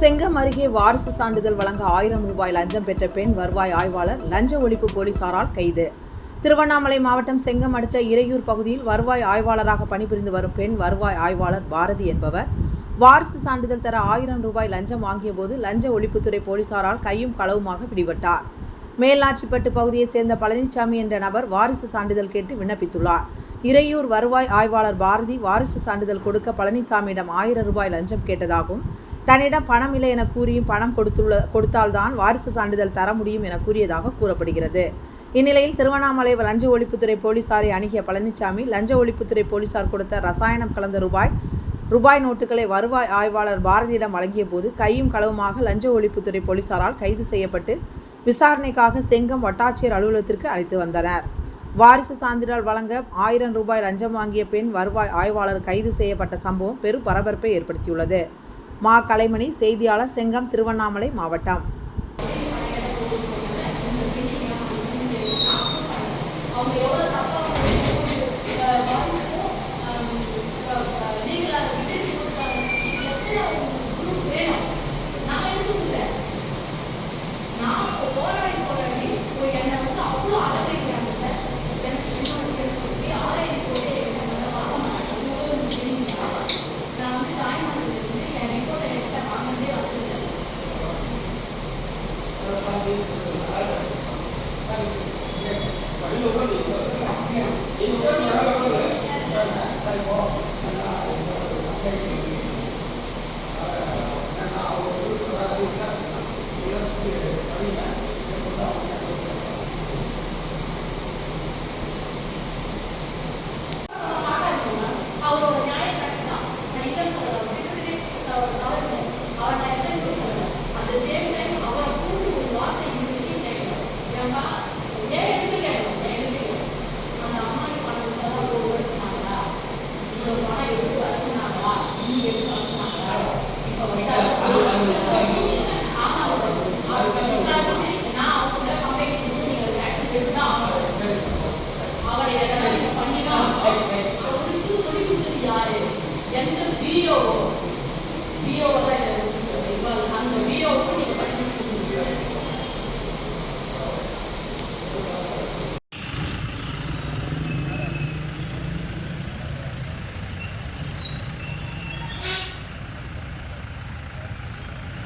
செங்கம் அருகே வாரிசு சான்றிதழ் வழங்க ஆயிரம் ரூபாய் லஞ்சம் பெற்ற பெண் வருவாய் ஆய்வாளர் லஞ்ச ஒழிப்பு போலீசாரால் கைது. திருவண்ணாமலை மாவட்டம் செங்கம் அடுத்த இறையூர் பகுதியில் வருவாய் ஆய்வாளராக பணிபுரிந்து வரும் பெண் வருவாய் ஆய்வாளர் பாரதி என்பவர் வாரிசு சான்றிதழ் தர ஆயிரம் ரூபாய் லஞ்சம் வாங்கிய போது லஞ்ச ஒழிப்புத்துறை போலீசாரால் கையும் களவுமாக பிடிபட்டார். மேல்நாச்சிப்பட்டு பகுதியைச் சேர்ந்த பழனிசாமி என்ற நபர் வாரிசு சான்றிதழ் கேட்டு விண்ணப்பித்துள்ளார். இறையூர் வருவாய் ஆய்வாளர் பாரதி வாரிசு சான்றிதழ் கொடுக்க பழனிசாமியிடம் ஆயிரம் ரூபாய் லஞ்சம் கேட்டதாகவும் தன்னிடம் பணம் இல்லை என கூறியும் பணம் கொடுத்துள்ள கொடுத்தால்தான் வாரிசு சான்றிதழ் தர முடியும் என கூறியதாக கூறப்படுகிறது. இந்நிலையில் திருவண்ணாமலை லஞ்ச ஒழிப்புத்துறை போலீசாரை அணுகிய பழனிசாமி லஞ்ச ஒழிப்புத்துறை போலீசார் கொடுத்த ரசாயனம் கலந்த ரூபாய் ரூபாய் நோட்டுகளை வருவாய் ஆய்வாளர் பாரதியிடம் வழங்கிய போது கையும் களவுமாக லஞ்ச ஒழிப்புத்துறை போலீசாரால் கைது செய்யப்பட்டு விசாரணைக்காக செங்கம் வட்டாட்சியர் அலுவலகத்திற்கு அழைத்து வந்தனர். வாரிசு சான்றிதழ் வழங்க ஆயிரம் ரூபாய் லஞ்சம் வாங்கிய பெண் வருவாய் ஆய்வாளர் கைது செய்யப்பட்ட சம்பவம் பெரும் பரபரப்பை ஏற்படுத்தியுள்ளது. மா கலைமணி செய்தியாளர் செங்கம் திருவண்ணாமலை மாவட்டம். 好，来，镜头。Yeah.